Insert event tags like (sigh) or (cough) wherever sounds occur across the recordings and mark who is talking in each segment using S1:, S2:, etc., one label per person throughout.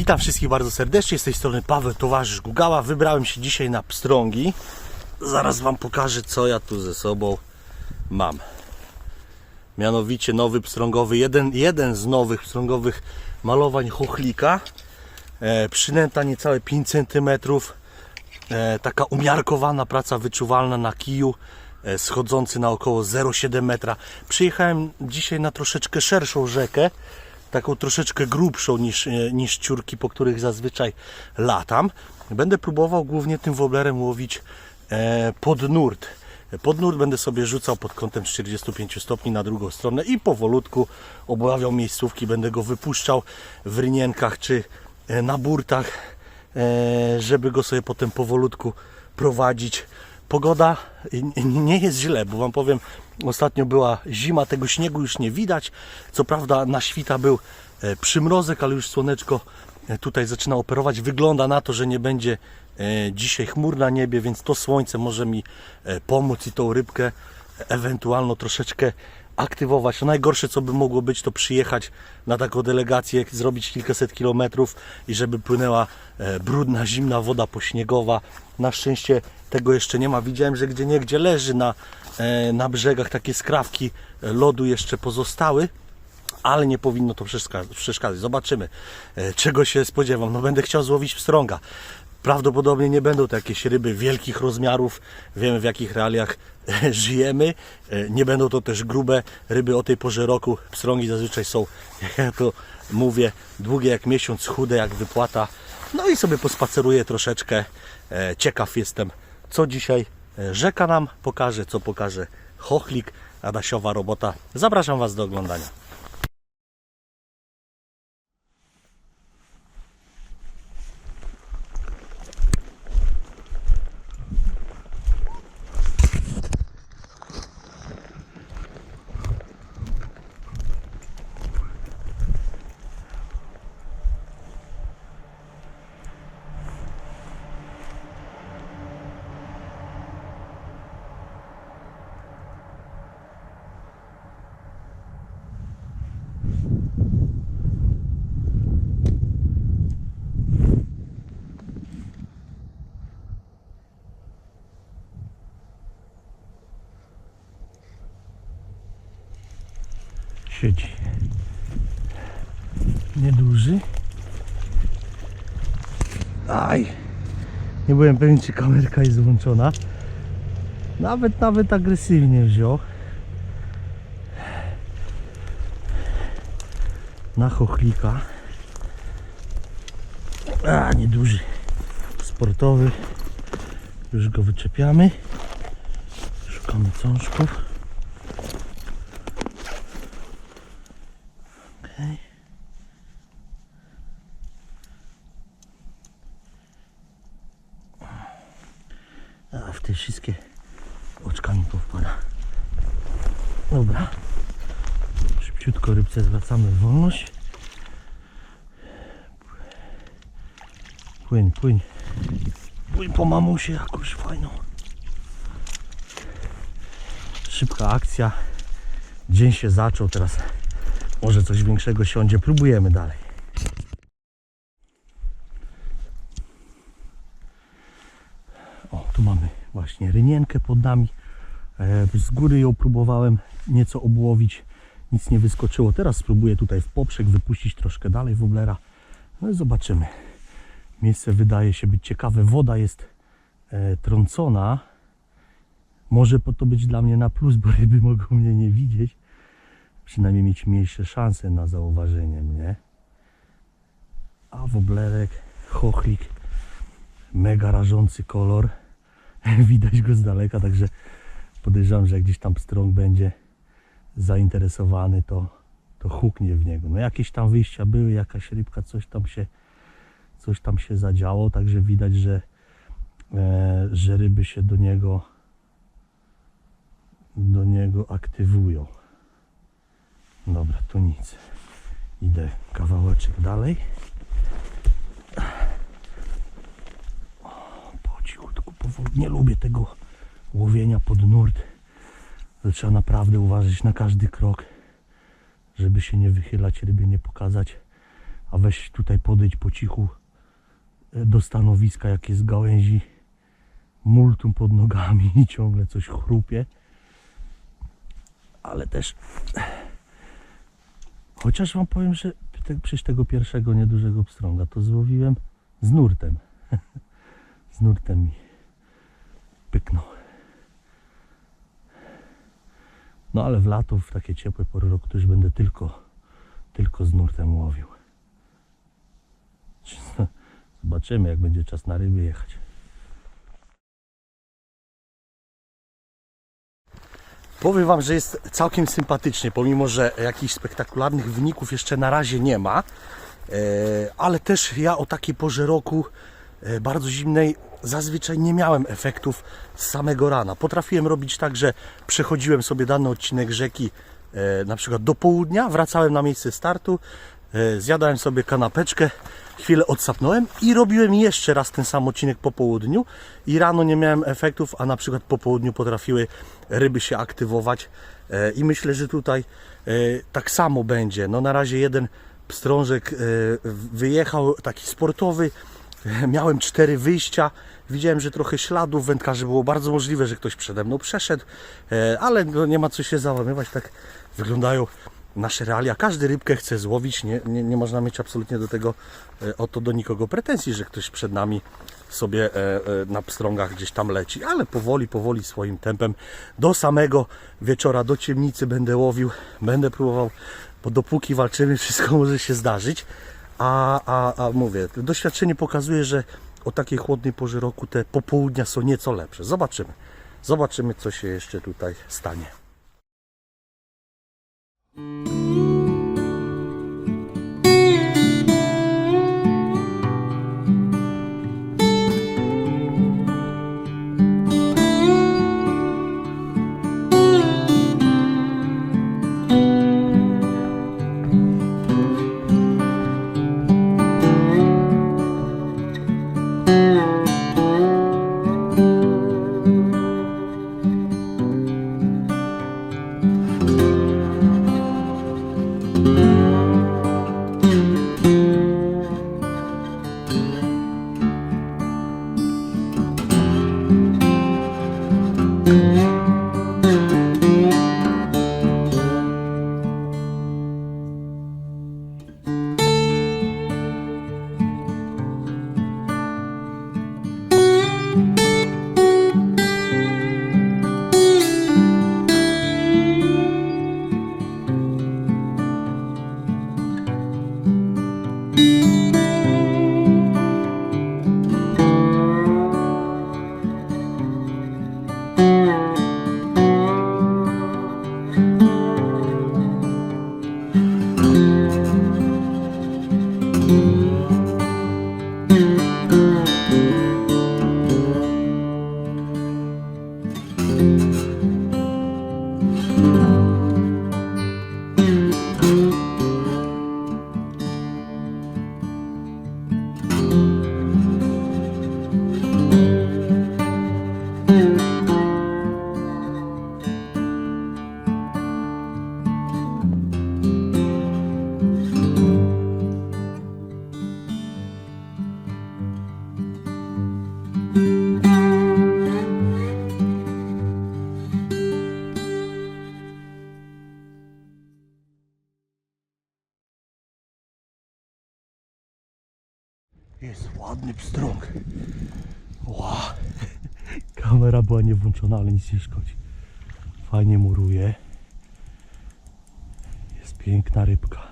S1: Witam wszystkich bardzo serdecznie, z tej strony Paweł, towarzysz Gugała. Wybrałem się dzisiaj na pstrągi. Zaraz Wam pokażę, co ja tu ze sobą mam. Mianowicie nowy pstrągowy, jeden, jeden z nowych pstrągowych malowań chochlika. E, przynęta niecałe 5 cm. E, taka umiarkowana praca wyczuwalna na kiju, e, schodzący na około 0,7 metra. Przyjechałem dzisiaj na troszeczkę szerszą rzekę, taką troszeczkę grubszą niż, e, niż ciurki, po których zazwyczaj latam. Będę próbował głównie tym woblerem łowić e, pod nurt. Pod nurt będę sobie rzucał pod kątem 45 stopni na drugą stronę i powolutku obławiał miejscówki. Będę go wypuszczał w rynienkach czy e, na burtach, żeby go sobie potem powolutku prowadzić. Pogoda e, nie jest źle, bo Wam powiem, ostatnio była zima, tego śniegu już nie widać. Co prawda na świta był e, przymrozek, ale już słoneczko e, tutaj zaczyna operować. Wygląda na to, że nie będzie e, dzisiaj chmur na niebie, więc to słońce może mi pomóc i tą rybkę ewentualno troszeczkę aktywować. No najgorsze co by mogło być to przyjechać na taką delegację, zrobić kilkaset kilometrów i żeby płynęła e, brudna, zimna woda pośniegowa. Na szczęście tego jeszcze nie ma. Widziałem, że gdzie niegdzie leży na, e, na brzegach takie skrawki e, lodu jeszcze pozostały ale nie powinno to przeszka- przeszkadzać. Zobaczymy, czego się spodziewam. No będę chciał złowić pstrąga. Prawdopodobnie nie będą to jakieś ryby wielkich rozmiarów. Wiemy w jakich realiach (laughs) żyjemy. E, Nie będą to też grube ryby o tej porze roku. Pstrągi zazwyczaj są, (laughs) jak ja to mówię, długie jak miesiąc, chude jak wypłata. No i sobie pospaceruję troszeczkę. E, Ciekaw jestem, co dzisiaj e, rzeka nam pokaże, co pokaże chochlik, Adasiowa robota. Zapraszam Was do oglądania. Siedzi. Nieduży. Aj. Nie byłem pewien, czy kamerka jest włączona. Nawet, nawet agresywnie wziął. Na chochlika. A, nieduży. Sportowy. Już go wyczepiamy. Szukamy cążków. Płyń, płyń. Płyń po mamusie jakąś fajną. Szybka akcja. Dzień się zaczął, teraz może coś większego siądzie. Próbujemy dalej. O, tu mamy właśnie rynienkę pod nami. E, Z góry ją próbowałem nieco obłowić. Nic nie wyskoczyło. Teraz spróbuję tutaj w poprzek wypuścić troszkę dalej woblera. No i zobaczymy. Miejsce wydaje się być ciekawe. Woda jest e, trącona. Może po to być dla mnie na plus, bo ryby mogą mnie nie widzieć przynajmniej mieć mniejsze szanse na zauważenie mnie. A woblerek, chochlik, mega rażący kolor. (laughs) Widać go z daleka, także podejrzewam, że jak gdzieś tam strąg będzie zainteresowany, to, to huknie w niego. No jakieś tam wyjścia były, jakaś rybka, coś tam się, coś tam się zadziało, także widać, że, e, że ryby się do niego do niego aktywują. Dobra, tu nic. Idę kawałeczek dalej. O, Po cichutku, powoli. Nie lubię tego łowienia pod nurt. To trzeba naprawdę uważać na każdy krok, żeby się nie wychylać, rybie nie pokazać. A weź tutaj podejdź po cichu do stanowiska, jak jest gałęzi multum pod nogami i ciągle coś chrupie. Ale też chociaż wam powiem, że te, przecież tego pierwszego niedużego pstrąga to złowiłem z nurtem. (laughs) z nurtem mi pyknął. No ale w lato, w takie ciepłe pory roku, już będę tylko, tylko z nurtem łowił. (laughs) Zobaczymy, jak będzie czas na ryby jechać. Powiem Wam, że jest całkiem sympatycznie, pomimo że jakichś spektakularnych wyników jeszcze na razie nie ma. E, Ale też ja o takiej porze roku e, bardzo zimnej zazwyczaj nie miałem efektów z samego rana. Potrafiłem robić tak, że przechodziłem sobie dany odcinek rzeki e, na przykład do południa, wracałem na miejsce startu, zjadałem sobie kanapeczkę, chwilę odsapnąłem i robiłem jeszcze raz ten sam odcinek po południu. I rano nie miałem efektów, a na przykład po południu potrafiły ryby się aktywować. E, i myślę, że tutaj e, tak samo będzie. No na razie jeden pstrążek e, wyjechał, taki sportowy, (laughs) miałem cztery wyjścia, widziałem, że trochę śladów wędkarzy było bardzo możliwe, że ktoś przede mną przeszedł, ale no nie ma co się załamywać, tak wyglądają nasze realia. Każdy rybkę chce złowić, nie, nie, nie można mieć absolutnie do tego, e, o to do nikogo pretensji, że ktoś przed nami sobie e, e, na pstrągach gdzieś tam leci, ale powoli, powoli swoim tempem do samego wieczora, do ciemnicy będę łowił, będę próbował, bo dopóki walczymy, wszystko może się zdarzyć. A, a, a mówię, doświadczenie pokazuje, że o takiej chłodnej porze roku te popołudnia są nieco lepsze. Zobaczymy. Zobaczymy, co się jeszcze tutaj stanie. Jest うん。Ładny pstrąg. Ła. Kamera była nie włączona, ale nic nie szkodzi. Fajnie muruje. Jest piękna rybka.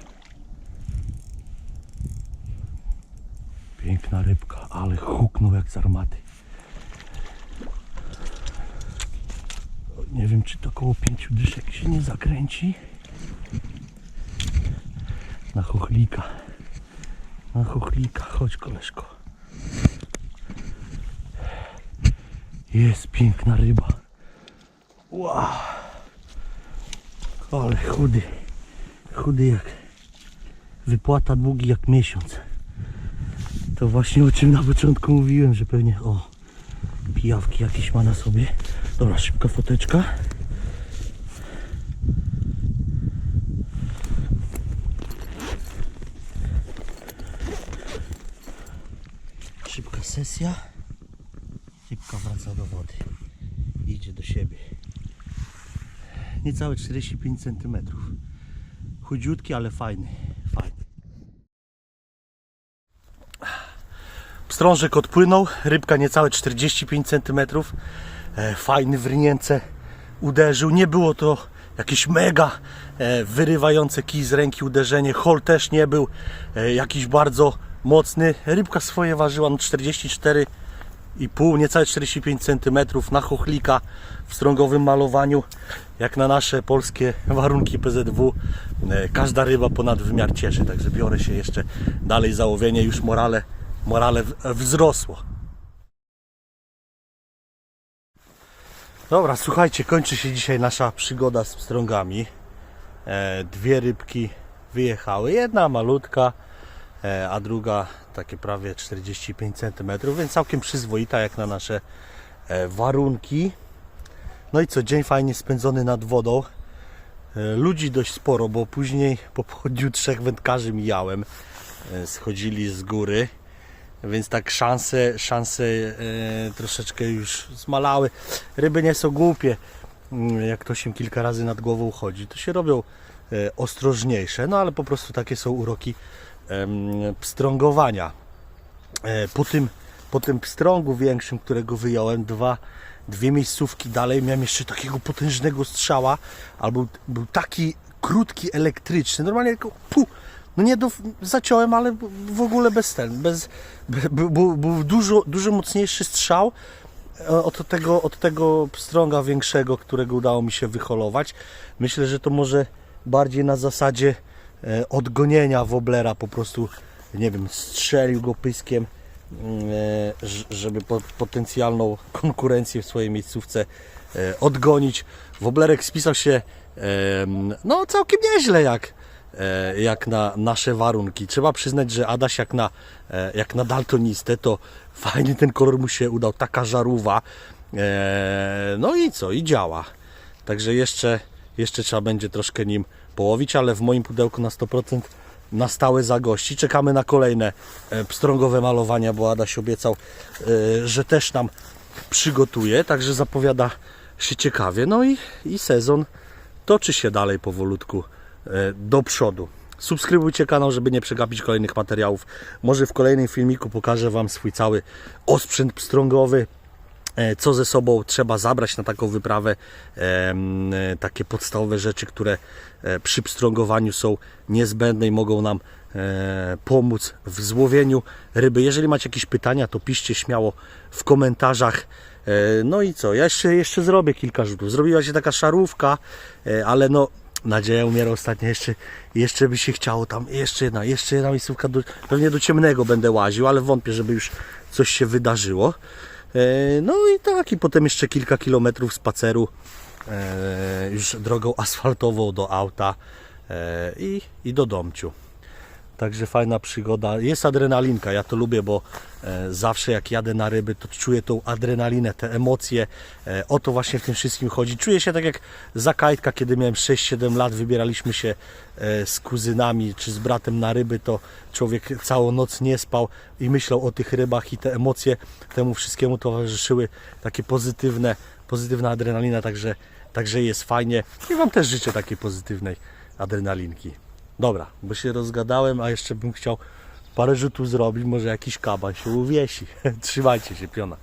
S1: Piękna rybka, ale huknął jak z armaty. Nie wiem, czy to koło pięciu dyszek się nie zakręci. Na chochlika. Na chochlika, chodź koleżko. Jest piękna ryba. Wow. Ale chudy. Chudy jak wypłata długi jak miesiąc. To właśnie o czym na początku mówiłem, że pewnie o pijawki jakieś ma na sobie. Dobra, szybka foteczka. Szybka sesja. Do siebie. Niecałe 45 cm. Chudziutki, ale fajny. Fajny. Pstrążek odpłynął, rybka niecałe 45 cm. E, fajny w rynience uderzył. Nie było to jakieś mega e, wyrywające kij z ręki uderzenie. Hol też nie był e, jakiś bardzo mocny. Rybka swoje ważyła no 44,5, niecałe 45 cm na chochlika w strągowym malowaniu. Jak na nasze polskie warunki PZW, e, każda ryba ponad wymiar cieszy. Także biorę się jeszcze dalej za łowienie. Już morale, morale wzrosło. Dobra, słuchajcie, kończy się dzisiaj nasza przygoda z pstrągami. E, dwie rybki wyjechały. Jedna malutka, a druga takie prawie 45 cm, więc całkiem przyzwoita jak na nasze e, warunki. No i co, dzień fajnie spędzony nad wodą. E, ludzi dość sporo, bo później po południu trzech wędkarzy mijałem. E, schodzili z góry. Więc tak szanse, szanse e, troszeczkę już zmalały. Ryby nie są głupie. Mm, Jak ktoś im kilka razy nad głową chodzi, to się robią e, ostrożniejsze. No ale po prostu takie są uroki pstrągowania. E, po tym, po tym pstrągu większym, którego wyjąłem, dwa, dwie miejscówki dalej, miałem jeszcze takiego potężnego strzała, albo był taki krótki, elektryczny, normalnie tylko pu, no nie do, zaciąłem, ale w ogóle bez ten, bez, be- był, był, dużo, dużo mocniejszy strzał e, od tego, od tego pstrąga większego, którego udało mi się wyholować. Myślę, że to może bardziej na zasadzie odgonienia woblera, po prostu, nie wiem, strzelił go pyskiem, mm, e, żeby po, potencjalną konkurencję w swojej miejscówce e, odgonić. Woblerek spisał się no całkiem nieźle jak, e, jak na nasze warunki. Trzeba przyznać, że Adaś jak na, e, jak na daltonistę to fajnie ten kolor mu się udał, taka żarówa. E, No i co? I działa. Także jeszcze, jeszcze trzeba będzie troszkę nim połowić, ale w moim pudełku na 100% na stałe zagości. Czekamy na kolejne e, pstrągowe malowania, bo Adaś obiecał, e, że też nam przygotuje, także zapowiada się ciekawie. No i, i sezon toczy się dalej powolutku e, do przodu. Subskrybujcie kanał, żeby nie przegapić kolejnych materiałów. Może w kolejnym filmiku pokażę Wam swój cały osprzęt pstrągowy, co ze sobą trzeba zabrać na taką wyprawę, em, e, takie podstawowe rzeczy, które e, przy pstrągowaniu są niezbędne i mogą nam e, pomóc w złowieniu ryby. Jeżeli macie jakieś pytania, to piszcie śmiało w komentarzach. E, No i co, ja jeszcze, jeszcze zrobię kilka rzutów. Zrobiła się taka szarówka, e, ale no nadzieja umiera ostatnio, jeszcze, jeszcze by się chciało tam, jeszcze jedna, jeszcze jedna miejscówka, do, pewnie do ciemnego będę łaził, ale wątpię, żeby już coś się wydarzyło. E, No i tak, i potem jeszcze kilka kilometrów spaceru e, już drogą asfaltową do auta e, i, i do domciu. Także fajna przygoda. Jest adrenalinka, ja to lubię, bo e, zawsze jak jadę na ryby, to czuję tą adrenalinę, te emocje. E, o to właśnie w tym wszystkim chodzi. Czuję się tak jak za kajtka, kiedy miałem 6-7 lat, wybieraliśmy się e, z kuzynami czy z bratem na ryby, to człowiek całą noc nie spał i myślał o tych rybach i te emocje temu wszystkiemu towarzyszyły takie pozytywne, pozytywna adrenalina, także, także jest fajnie. I Wam też życzę takiej pozytywnej adrenalinki. Dobra, bo się rozgadałem, a jeszcze bym chciał parę rzutów zrobić, może jakiś kaban się uwiesi. (laughs) Trzymajcie się, piona.